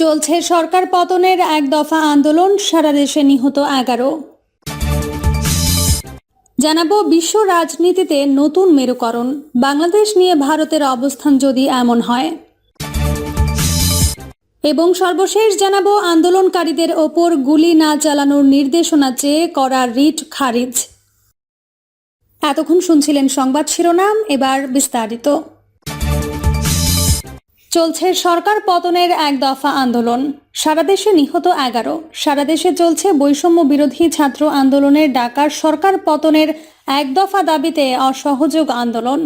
চলছে সরকার পতনের এক দফা আন্দোলন, সারা দেশে নিহত এগারো। জানাব বিশ্ব রাজনীতিতে নতুন মেরুকরণ। বাংলাদেশ নিয়ে ভারতের অবস্থান যদি এমন হয়। এবং সর্বশেষ জানাব আন্দোলনকারীদের ওপর গুলি না চালানোর নির্দেশনা চেয়ে করা রিট খারিজ। এতক্ষণ শুনছিলেন সংবাদ শিরোনাম, এবার বিস্তারিত। চলছে সরকার পতনের এক দফা আন্দোলন। সারা দেশে নিহত এগারো। সারা দেশে চলছে বৈষম্য বিরোধী ছাত্র আন্দোলনের ডাকার সরকার পতনের এক দফা দাবিতে অসহযোগ আন্দোলন।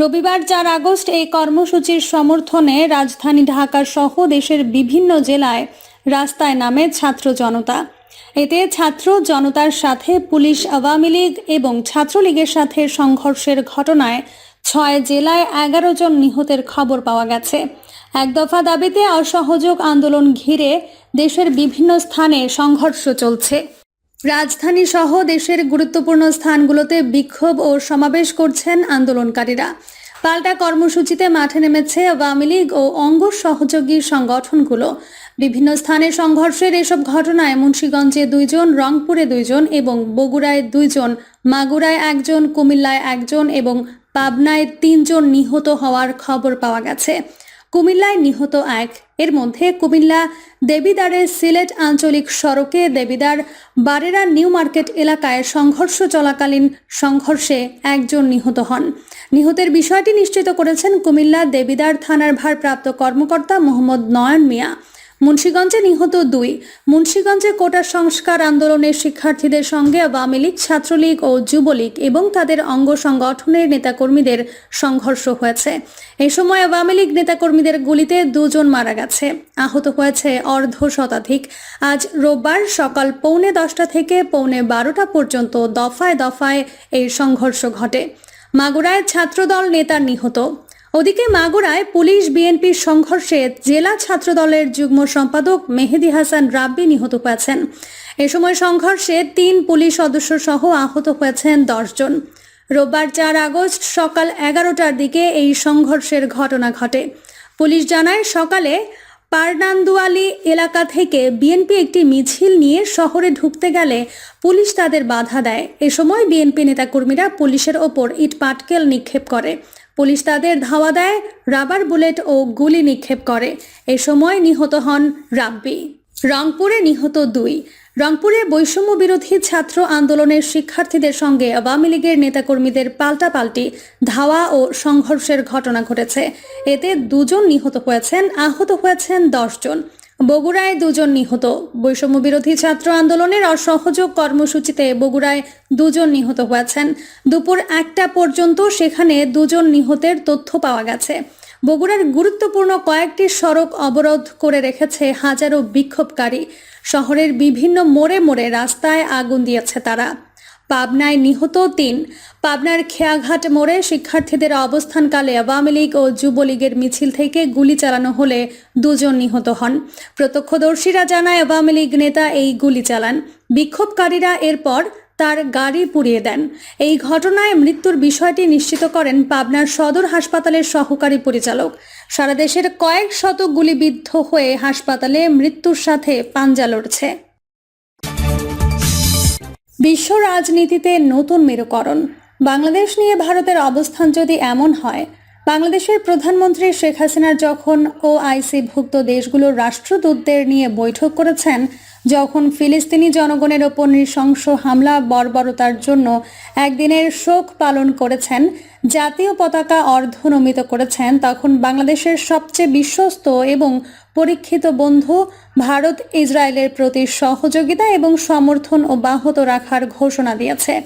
রবিবার চার আগস্ট এই কর্মসূচির সমর্থনে রাজধানী ঢাকা সহ দেশের বিভিন্ন জেলায় রাস্তায় নামে ছাত্র জনতা। এতে ছাত্র জনতার সাথে পুলিশ, আওয়ামী লীগ এবং ছাত্রলীগের সাথে সংঘর্ষের ঘটনায় ছয় জেলায় এগারো জন নিহতের খবর পাওয়া গেছে। এক দফা দাবিতে অসহযোগ আন্দোলন ঘিরে দেশের বিভিন্ন স্থানে সংঘর্ষ চলছে। রাজধানী সহ দেশের গুরুত্বপূর্ণ স্থানগুলোতে বিক্ষোভ ও সমাবেশ করছেন আন্দোলনকারীরা। পাল্টা কর্মসূচিতে মাঠে নেমেছে আওয়ামী লীগ ও অঙ্গ সহযোগী সংগঠনগুলো। বিভিন্ন স্থানে সংঘর্ষের এসব ঘটনায় মুন্সীগঞ্জে দুইজন, রংপুরে দুইজন এবং বগুড়ায় দুইজন, মাগুরায় একজন, কুমিল্লায় একজন এবং পাবনায় তিনজন নিহত হওয়ার খবর পাওয়া গেছে। কুমিল্লায় নিহত এক। এর মধ্যে কুমিল্লা দেবিদারের সিলেট আঞ্চলিক সড়কে দেবিদার বারেরা নিউ মার্কেট এলাকায় সংঘর্ষ চলাকালীন সংঘর্ষে একজন নিহত হন। নিহতের বিষয়টি নিশ্চিত করেছেন কুমিল্লা দেবিদার থানার ভারপ্রাপ্ত কর্মকর্তা মোহাম্মদ নয়ন মিয়া। মুন্সীগঞ্জে নিহত দুই। মুন্সীগঞ্জে কোটা সংস্কার আন্দোলনের শিক্ষার্থীদের সঙ্গে আওয়ামী লীগ, ছাত্রলীগ ও যুবলীগ এবং তাদের অঙ্গ সংগঠনের নেতাকর্মীদের সংঘর্ষ হয়েছে। এ সময় আওয়ামী লীগ নেতাকর্মীদের গুলিতে দুজন মারা গেছে। আহত হয়েছে অর্ধ শতাধিক। আজ রোববার সকাল পৌনে দশটা থেকে পৌনে বারোটা পর্যন্ত দফায় দফায় এই সংঘর্ষ ঘটে। মাগুরায় ছাত্রদল নেতা নিহত। ওদিকে মাগুরায় পুলিশ বিএনপির সংঘর্ষে জেলা ছাত্রদলের যুগ্ম সম্পাদক মেহেদি হাসান রাব্বি নিহত হয়েছেন। এ সময় সংঘর্ষে তিন পুলিশ সদস্য সহ আহত হয়েছেন দশজন রোববার চার আগস্ট সকাল এগারোটার দিকে এই সংঘর্ষের ঘটনা ঘটে। পুলিশ জানায়, সকালে পারনান্দুয়ালি এলাকা থেকে বিএনপি একটি মিছিল নিয়ে শহরে ঢুকতে গেলে পুলিশ তাদের বাধা দেয়। এ সময় বিএনপি নেতাকর্মীরা পুলিশের ওপর ইট পাটকেল নিক্ষেপ করে। পুলিশ তাদের ধাওয়া দেয়, রাবার বুলেট ও গুলি নিক্ষেপ করে। এ সময় নিহত হন রাব্বি। রংপুরে নিহত দুই। রংপুরে বৈষম্য বিরোধী ছাত্র আন্দোলনের শিক্ষার্থীদের সঙ্গে আওয়ামী লীগের নেতাকর্মীদের পাল্টাপাল্টি ধাওয়া ও সংঘর্ষের ঘটনা ঘটেছে। এতে দুজন নিহত হয়েছেন, আহত হয়েছেন দশজন। বগুড়ায় দুজন নিহত। বৈষম্য বিরোধী ছাত্র আন্দোলনের অসহযোগ কর্মসূচিতে বগুড়ায় দুজন নিহত হয়েছেন। দুপুর একটা পর্যন্ত সেখানে দুজন নিহতের তথ্য পাওয়া গেছে। বগুড়ার গুরুত্বপূর্ণ কয়েকটি সড়ক অবরোধ করে রেখেছে হাজারো বিক্ষোভকারী। শহরের বিভিন্ন মোড়ে মোড়ে রাস্তায় আগুন দিয়েছে তারা। পাবনায় নিহত তিন। পাবনার খেয়াঘাট মোড়ে শিক্ষার্থীদের অবস্থানকালে আওয়ামী লীগ ও যুবলীগের মিছিল থেকে গুলি চালানো হলে দুজন নিহত হন। প্রত্যক্ষদর্শীরা জানায়, আওয়ামী লীগ নেতা এই গুলি চালান। বিক্ষোভকারীরা এরপর তার গাড়ি পুড়িয়ে দেন। এই ঘটনায় মৃত্যুর বিষয়টি নিশ্চিত করেন পাবনার সদর হাসপাতালের সহকারী পরিচালক। সারা দেশের কয়েক শত গুলিবিদ্ধ হয়ে হাসপাতালে মৃত্যুর সাথে পাঞ্জা লড়ছে। বিশ্ব রাজনীতিতে নতুন মেরুকরণ। বাংলাদেশ নিয়ে ভারতের অবস্থান যদি এমন হয়, বাংলাদেশের প্রধানমন্ত্রী শেখ হাসিনার যখন ও ভুক্ত দেশগুলোর রাষ্ট্রদূতদের নিয়ে বৈঠক করেছেন যখন ফিলিস্তিনি জনগণের ওপর নৃশংস হামলা, বর্বরতার জন্য একদিনের শোক পালন করেছেন, জাতীয় পতাকা অর্ধনমিত করেছেন, তখন বাংলাদেশের সবচেয়ে বিশ্বস্ত এবং পরীক্ষিত বন্ধু ভারত, ইসরায়েলের প্রতি সহযোগিতা এবং সমর্থন অব্যাহত রাখার ঘোষণা দিয়েছে।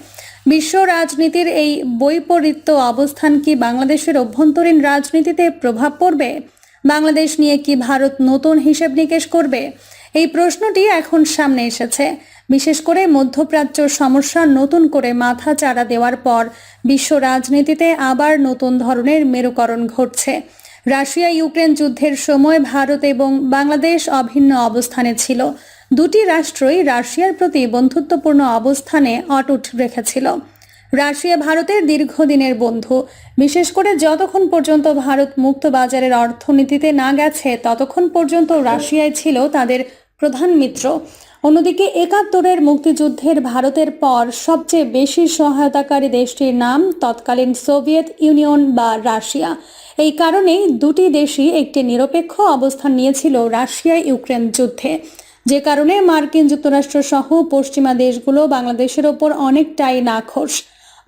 বিশ্ব রাজনীতির এই বৈপরীত্য অবস্থান কি বাংলাদেশের অভ্যন্তরীণ রাজনীতিতে প্রভাব পড়বে? বাংলাদেশ নিয়ে কি ভারত নতুন হিসেব নিকেশ করবে? এই প্রশ্নটি এখন সামনে এসেছে। বিশেষ করে মধ্যপ্রাচ্য সমস্যা নতুন করে মাথা চাড়া দেওয়ার পর বিশ্ব রাজনীতিতে আবার নতুন ধরনের মেরুকরণ ঘটছে। রাশিয়া ইউক্রেন যুদ্ধের সময় ভারত এবং বাংলাদেশ অভিন্ন অবস্থানে ছিল। দুটি রাষ্ট্রই রাশিয়ার প্রতি বন্ধুত্বপূর্ণ অবস্থানে অটুট রেখেছিল। রাশিয়া ভারতের দীর্ঘদিনের বন্ধু। বিশেষ করে যতক্ষণ পর্যন্ত ভারত মুক্ত বাজারের অর্থনীতিতে না গেছে, ততক্ষণ পর্যন্ত রাশিয়ায় ছিল তাদের প্রধান মিত্র। অন্যদিকে একাত্তরের মুক্তিযুদ্ধের ভারতের পর সবচেয়ে বেশি সহায়তাকারী দেশটির নাম তৎকালীন সোভিয়েত ইউনিয়ন বা রাশিয়া। এই কারণেই দুটি দেশই একটি নিরপেক্ষ অবস্থান নিয়েছিল রাশিয়া ইউক্রেন যুদ্ধে। যে কারণে মার্কিন যুক্তরাষ্ট্র সহ পশ্চিমা দেশগুলো বাংলাদেশের ওপর অনেকটাই নাখোশ।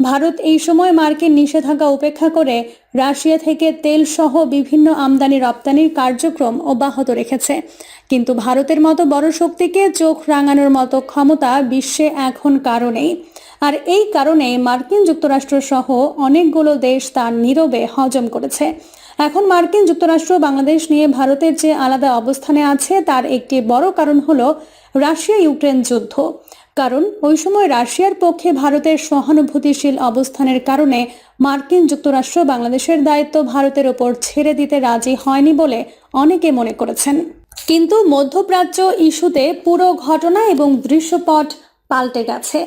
ভারত এই সময় মার্কিন নিষেধাজ্ঞা উপেক্ষা করে রাশিয়া থেকে তেল সহ বিভিন্ন আমদানি রপ্তানির কার্যক্রম অব্যাহত রেখেছে। কিন্তু ভারতের মতো বড় শক্তিকে চোখ রাঙানোর মতো ক্ষমতা বিশ্বে এখন কারণেই। আর এই কারণে মার্কিন যুক্তরাষ্ট্র সহ অনেকগুলো দেশ তার নীরবে হজম করেছে। এখন মার্কিন যুক্তরাষ্ট্র বাংলাদেশ নিয়ে ভারতের যে আলাদা অবস্থানে আছে, তার একটি বড় কারণ হলো রাশিয়া ইউক্রেন যুদ্ধ। কারণ ওই সময় রাশিয়ার পক্ষে ভারতের সহানুভূতিশীল অবস্থানের কারণে মার্কিন যুক্তরাষ্ট্র বাংলাদেশের দায়িত্ব ভারতের ওপর ছেড়ে দিতে রাজি হয়নি বলে অনেকে মনে করেছেন। কিন্তু মধ্যপ্রাচ্য ইস্যুতে পুরো ঘটনা এবং দৃশ্যপট পাল্টে গেছে।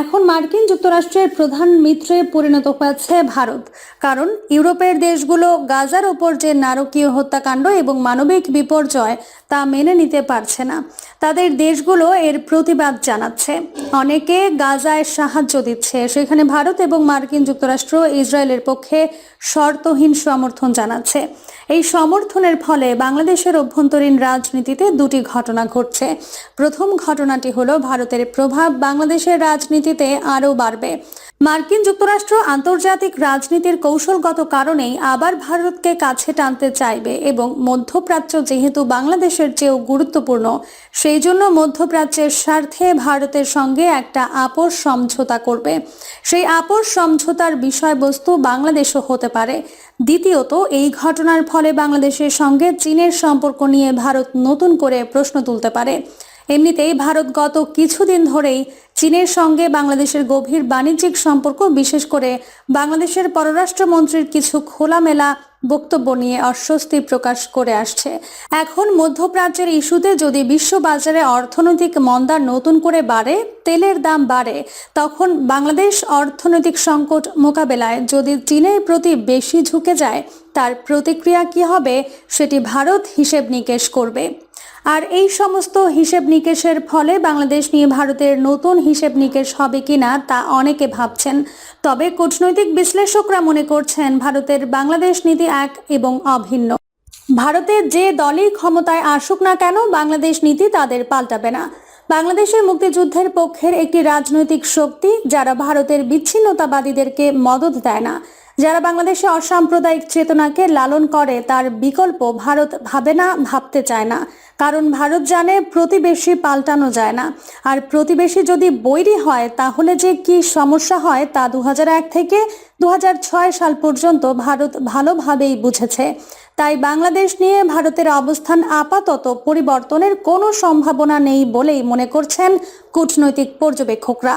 এখন মার্কিন যুক্তরাষ্ট্রের প্রধান মিত্রে পরিণত হয়েছে ভারত। কারণ ইউরোপের দেশগুলো গাজার ওপর যে নারকীয় হত্যাকাণ্ড এবং মানবিক বিপর্যয় তা মেনে নিতে পারছে না, তাদের দেশগুলো এর প্রতিবাদ জানাচ্ছে। অনেকে গাজায় সাহায্য দিচ্ছে। সেখানে ভারত এবং মার্কিন যুক্তরাষ্ট্র ইসরায়েলের পক্ষে শর্তহীন সমর্থন জানাচ্ছে। এই সমর্থনের ফলে বাংলাদেশের অভ্যন্তরীণ রাজনীতিতে দুটি ঘটনা ঘটছে। প্রথম ঘটনাটি হলো ভারতের প্রভাব বাংলাদেশের রাজনীতিতে আরও বাড়বে। মার্কিন যুক্তরাষ্ট্র আন্তর্জাতিক রাজনীতির কৌশলগত কারণেই আবার ভারতকে কাছে টানতে চাইবে এবং মধ্যপ্রাচ্য যেহেতু বাংলাদেশের চেয়েও গুরুত্বপূর্ণ, সেই জন্য মধ্যপ্রাচ্যের স্বার্থে ভারতের সঙ্গে একটা আপোষ সমঝোতা করবে। সেই আপোষ সমঝোতার বিষয়বস্তু বাংলাদেশও হতে পারে। দ্বিতীয়ত, এই ঘটনার ফলে বাংলাদেশের সঙ্গে চীনের সম্পর্ক নিয়ে ভারত নতুন করে প্রশ্ন তুলতে পারে। এমনিতেই ভারত গত কিছুদিন ধরেই চীনের সঙ্গে বাংলাদেশের গভীর বাণিজ্যিক সম্পর্ক, বিশেষ করে বাংলাদেশের পররাষ্ট্রমন্ত্রীর কিছু খোলামেলা বক্তব্য নিয়ে অস্বস্তি প্রকাশ করে আসছে। এখন মধ্যপ্রাচ্যের ইস্যুতে যদি বিশ্ববাজারে অর্থনৈতিক মন্দা নতুন করে বাড়ে, তেলের দাম বাড়ে, তখন বাংলাদেশ অর্থনৈতিক সংকট মোকাবেলায় যদি চীনের প্রতি বেশি ঝুঁকে যায়, তার প্রতিক্রিয়া কি হবে, সেটি ভারত হিসেব নিকেশ করবে। আর এই সমস্ত হিসেব নিকেশের ফলে বাংলাদেশ নিয়ে ভারতের নতুন হিসেব নিকেশ হবে কিনা তা অনেকে ভাবছেন। তবে কূটনৈতিক বিশ্লেষকরা মনে করছেন ভারতের বাংলাদেশ নীতি এক এবং অভিন্ন। ভারতের যে দলই ক্ষমতায় আসুক না কেন বাংলাদেশ নীতি তাদের পাল্টাবে না। বাংলাদেশের মুক্তিযুদ্ধের পক্ষের একটি রাজনৈতিক শক্তি যারা ভারতের বিচ্ছিন্নতাবাদীদেরকে মদত দেয় না, যারা বাংলাদেশে অসাম্প্রদায়িক চেতনাকে লালন করে, তার বিকল্প ভারত ভাবে না, ভাবতে চায় না। কারণ ভারত জানে প্রতিবেশী পাল্টানো যায় না। আর প্রতিবেশী যদি বৈরী হয়, তাহলে যে কি সমস্যা হয় তা দু হাজার এক থেকে দু হাজার ছয় সাল পর্যন্ত ভারত ভালোভাবেই বুঝেছে। তাই বাংলাদেশ নিয়ে ভারতের অবস্থান আপাতত পরিবর্তনের কোনো সম্ভাবনা নেই বলেই মনে করছেন কূটনৈতিক পর্যবেক্ষকরা।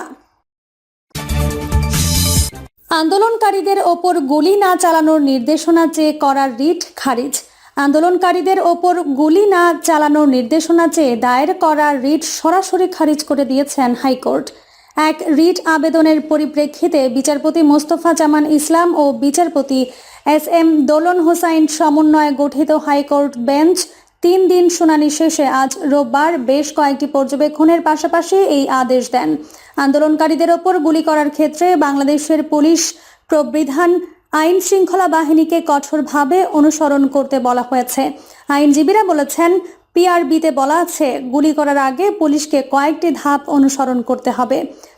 আন্দোলনকারীদের ওপর গুলি না চালানোর নির্দেশনা চেয়ে করার রিট খারিজ। আন্দোলনকারীদের ওপর গুলি না চালানোর নির্দেশনা চেয়ে দায়ের করা রিট সরাসরি খারিজ করে দিয়েছেন হাইকোর্ট। এক রিট আবেদনের পরিপ্রেক্ষিতে বিচারপতি মোস্তফা জামান ইসলাম ও বিচারপতি এস এম দোলন হোসাইন সমন্বয়ে গঠিত হাইকোর্ট বেঞ্চ তিন দিন শুনানি শেষে আজ রোববার বেশ কয়েকটি পর্যবেক্ষণের পাশাপাশি এই আদেশ দেন। আন্দোলনকারীদের ওপর গুলি করার ক্ষেত্রে বাংলাদেশের পুলিশ প্রবিধান আইন শৃঙ্খলা বাহিনীকে কঠোরভাবে অনুসরণ করতে বলা হয়েছে। আইনজীবীরা বলেছেন, পিআরবিতে বলা আছে, গুলি করার আগে পুলিশকে কয়েকটি ধাপ অনুসরণ করতে হবে।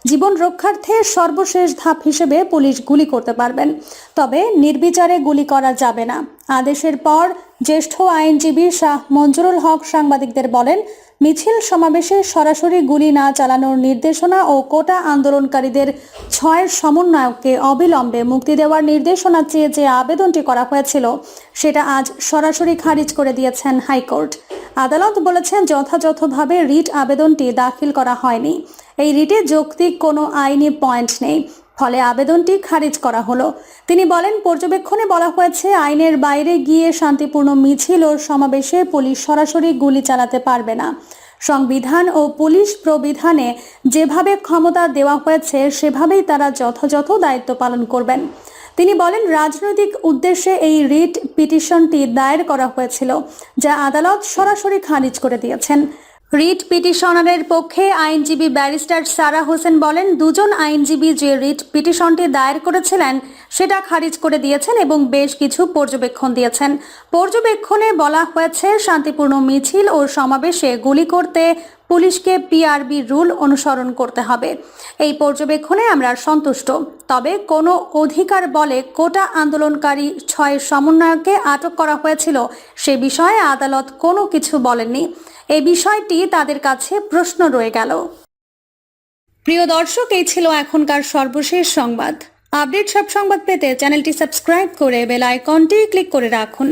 জীবন রক্ষার্থে সর্বশেষ ধাপ হিসেবে পুলিশ গুলি করতে পারবেন। তবে নির্বিচারে গুলি করা যাবে না। আদেশের পর জ্যেষ্ঠ আইনজীবী শাহ মঞ্জুরুল হক সাংবাদিকদের বলেন, মিছিল সমাবেশে সরাসরি গুলি না চালানোর নির্দেশনা ও কোটা আন্দোলনকারীদের ছয়ের সমন্বয়ককে অবিলম্বে মুক্তি দেওয়ার নির্দেশনা চেয়ে যে আবেদনটি করা হয়েছিল, সেটা আজ সরাসরি খারিজ করে দিয়েছেন হাইকোর্ট। আদালত বলেছেন, যথাযথভাবে রিট আবেদনটি দাখিল করা হয়নি। এই রিটে যৌক্তিক কোনো আইনি পয়েন্ট নেই। ফলে আবেদনটি খারিজ করা হলো। তিনি বলেন, পর্যবেক্ষণে বলা হয়েছে, আইনের বাইরে গিয়ে শান্তিপূর্ণ মিছিল ও সমাবেশে পুলিশ সরাসরি গুলি চালাতে পারবে না। সংবিধান ও পুলিশ প্রবিধানে যেভাবে ক্ষমতা দেওয়া হয়েছে, সেভাবেই তারা যথাযথ দায়িত্ব পালন করবেন। তিনি বলেন, রাজনৈতিক উদ্দেশ্যে এই রিট পিটিশনটি দায়ের করা হয়েছিল, যা আদালত সরাসরি খারিজ করে দিয়েছেন। রিট পিটিশনারের পক্ষে আইনজীবী ব্যারিস্টার সারা হোসেন বলেন, দুজন আইনজীবী যে রিট পিটিশনটি দায়ের করেছিলেন, সেটা খারিজ করে দিয়েছেন এবং বেশ কিছু পর্যবেক্ষণ দিয়েছেন। পর্যবেক্ষণে বলা হয়েছে, শান্তিপূর্ণ মিছিল ও সমাবেশে গুলি করতে পুলিশকে পিআরবি রুল অনুসরণ করতে হবে। এই পর্যবেক্ষণে আমরা সন্তুষ্ট। তবে কোনো অধিকার বলে কোটা আন্দোলনকারী ছয় সমন্বয়কে আটক করা হয়েছিল, সে বিষয়ে আদালত কোনো কিছু বলেননি। এই বিষয়টি তাদের কাছে প্রশ্ন রয়ে গেল। প্রিয় দর্শক, এই ছিল এখনকার সর্বশেষ সংবাদ। আপডেট সব সংবাদ পেতে চ্যানেলটি সাবস্ক্রাইব করে বেল আইকনটি ক্লিক করে রাখুন।